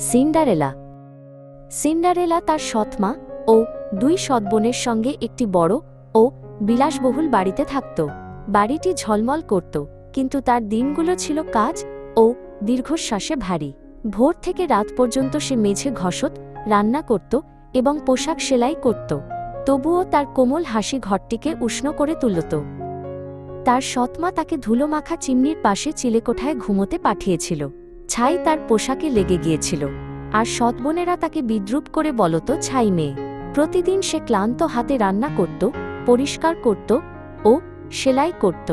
Cinderella. Cinderella তার সৎমা ও দুই সৎবোনের সঙ্গে একটি বড় ও বিলাসবহুল বাড়িতে থাকত। বাড়িটি ঝলমল করত, কিন্তু তার দিনগুলো ছিল কাজ ও দীর্ঘশ্বাসে ভারী। ভোর থেকে রাত পর্যন্ত সে মেঝে ঘষত, রান্না করত এবং পোশাক সেলাই করত। তবুও তার কোমল হাসি ঘরটিকে উষ্ণ করে তুলত। তার সৎমা তাকে ধুলোমাখা চিমনির পাশে চিলেকোঠায় ঘুমোতে পাঠিয়েছিল। ছাই তার পোশাকে লেগে গিয়েছিল, আর সৎবোনেরা তাকে বিদ্রুপ করে বলতো, ছাই মেয়ে, প্রতিদিন সে ক্লান্ত হাতে রান্না করত, পরিষ্কার করত ও সেলাই করত।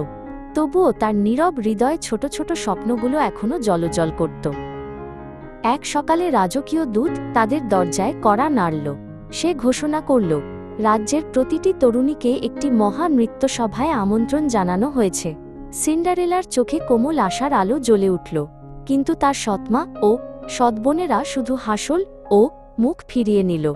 তবুও তার নীরব হৃদয় ছোট ছোট স্বপ্নগুলো এখনও জলজল করত। এক সকালে রাজকীয় দূত তাদের দরজায় কড়া নাড়ল। সে ঘোষণা করল, রাজ্যের প্রতিটি তরুণীকে একটি মহা নৃত্যসভায় আমন্ত্রণ জানানো হয়েছে। সিন্ডারেলার চোখে কোমল আশার আলো জ্বলে উঠল। কিন্তু তার সৎমা ও সৎবোনেরা শুধু হাসল ও মুখ ফিরিয়ে নিল।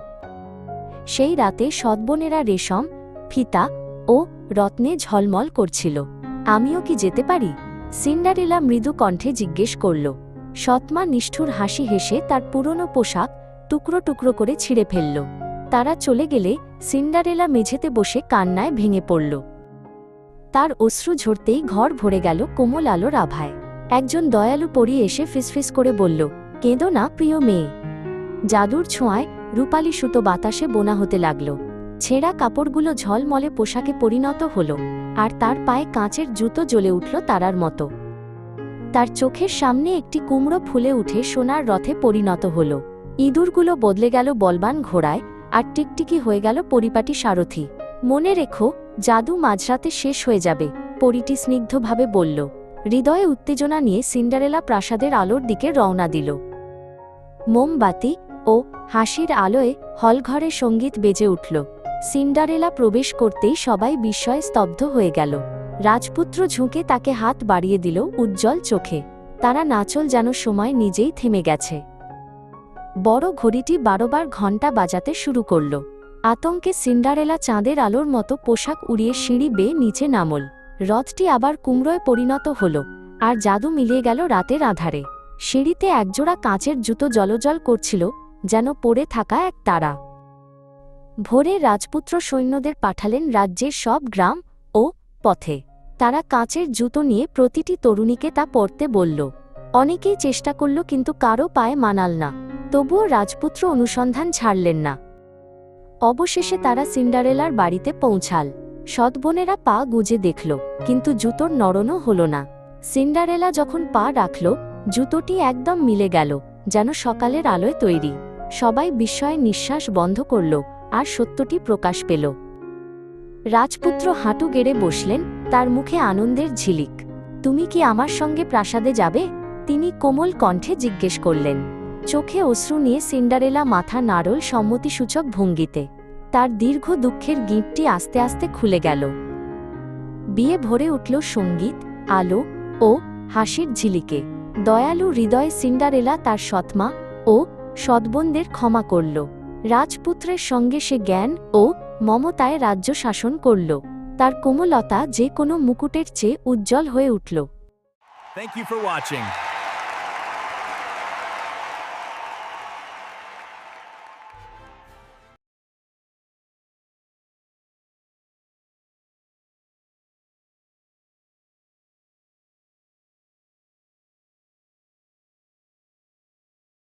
সেই রাতে সৎবোনেরা রেশম, ফিতা ও রত্নে ঝলমল করছিল। আমিও কি যেতে পারি? সিন্ডারেলা মৃদু কণ্ঠে জিজ্ঞেস করল। সৎমা নিষ্ঠুর হাসি হেসে তার পুরনো পোশাক টুকরো টুকরো করে ছিঁড়ে ফেলল। তারা চলে গেলে সিন্ডারেলা মেঝেতে বসে কান্নায় ভেঙে পড়ল। তার অশ্রু ঝরতেই ঘর ভরে গেল কোমল আলোর আভায় একজন দয়ালু পরি এসে ফিসফিস করে বলল, কেঁদো না, প্রিয় মেয়ে জাদুর ছোঁয়ায় রূপালি সুতো বাতাসে বোনা হতে লাগল। ছেঁড়া কাপড়গুলো ঝলমলে পোশাকে পরিণত হল, আর তার পায়ে কাঁচের জুতো জ্বলে উঠল তারার মতো। তার চোখের সামনে একটি কুমড়ো ফুলে উঠে সোনার রথে পরিণত হল। ইঁদুরগুলো বদলে গেল বলবান ঘোড়ায়, আর টিকটিকি হয়ে গেল পরিপাটি সারথি। মনে রেখো, জাদু মাঝরাতে শেষ হয়ে যাবে, পরিটি স্নিগ্ধভাবে বলল হৃদয়ে উত্তেজনা নিয়ে সিন্ডারেলা প্রাসাদের আলোর দিকে রওনা দিল। মোমবাতি ও হাসির আলোয় হলঘরে সংগীত বেজে উঠল। সিন্ডারেলা প্রবেশ করতেই সবাই বিস্ময়ে স্তব্ধ হয়ে গেল। রাজপুত্র ঝুঁকে তাকে হাত বাড়িয়ে দিল উজ্জ্বল চোখে। তারা নাচল যেন সময় নিজেই থেমে গেছে। বড় ঘড়িটি বারোবার ঘণ্টা বাজাতে শুরু করল। আতঙ্কে সিন্ডারেলা চাঁদের আলোর মতো পোশাক উড়িয়ে সিঁড়ি বেয়ে নিচে নামল। রথটি আবার কুমড়োয় পরিণত হল, আর জাদু মিলিয়ে গেল রাতের আধারে। সিঁড়িতে একজোড়া কাঁচের জুতো জলজল করছিল, যেন পড়ে থাকা এক তারা। ভোরে রাজপুত্র সৈন্যদের পাঠালেন রাজ্যের সব গ্রাম ও পথে। তারা কাঁচের জুতো নিয়ে প্রতিটি তরুণীকে তা পরতে বলল। অনেকেই চেষ্টা করল, কিন্তু কারও পায়ে মানাল না। তবুও রাজপুত্র অনুসন্ধান ছাড়লেন না। অবশেষে তারা সিন্ডারেলার বাড়িতে পৌঁছাল। সৎবোনেরা পা গুজে দেখল, কিন্তু জুতোর নরণও হল না। সিন্ডারেলা যখন পা রাখল, জুতোটি একদম মিলে গেল, যেন সকালের আলোয় তৈরি। সবাই বিস্ময়ে নিঃশ্বাস বন্ধ করল, আর সত্যটি প্রকাশ পেল। রাজপুত্র হাঁটু গেড়ে বসলেন, তার মুখে আনন্দের ঝিলিক। তুমি কি আমার সঙ্গে প্রাসাদে যাবে? তিনি কোমল কণ্ঠে জিজ্ঞেস করলেন। চোখে অশ্রু নিয়ে সিন্ডারেলা মাথা নাড়ল সম্মতিসূচক ভঙ্গিতে। তার দীর্ঘ দুঃখের গিঁটটি আস্তে আস্তে খুলে গেল। বিয়ে ভরে উঠল সংগীত, আলো ও হাসির ঝিলিকে। দয়ালু হৃদয়ে সিন্ডারেলা তার সৎমা ও সদ্বন্দের ক্ষমা করল। রাজপুত্রের সঙ্গে সে জ্ঞান ও মমতায় রাজ্য শাসন করল। তার কোমলতা যে কোনো মুকুটের চেয়ে উজ্জ্বল হয়ে উঠল। Thank you for watching.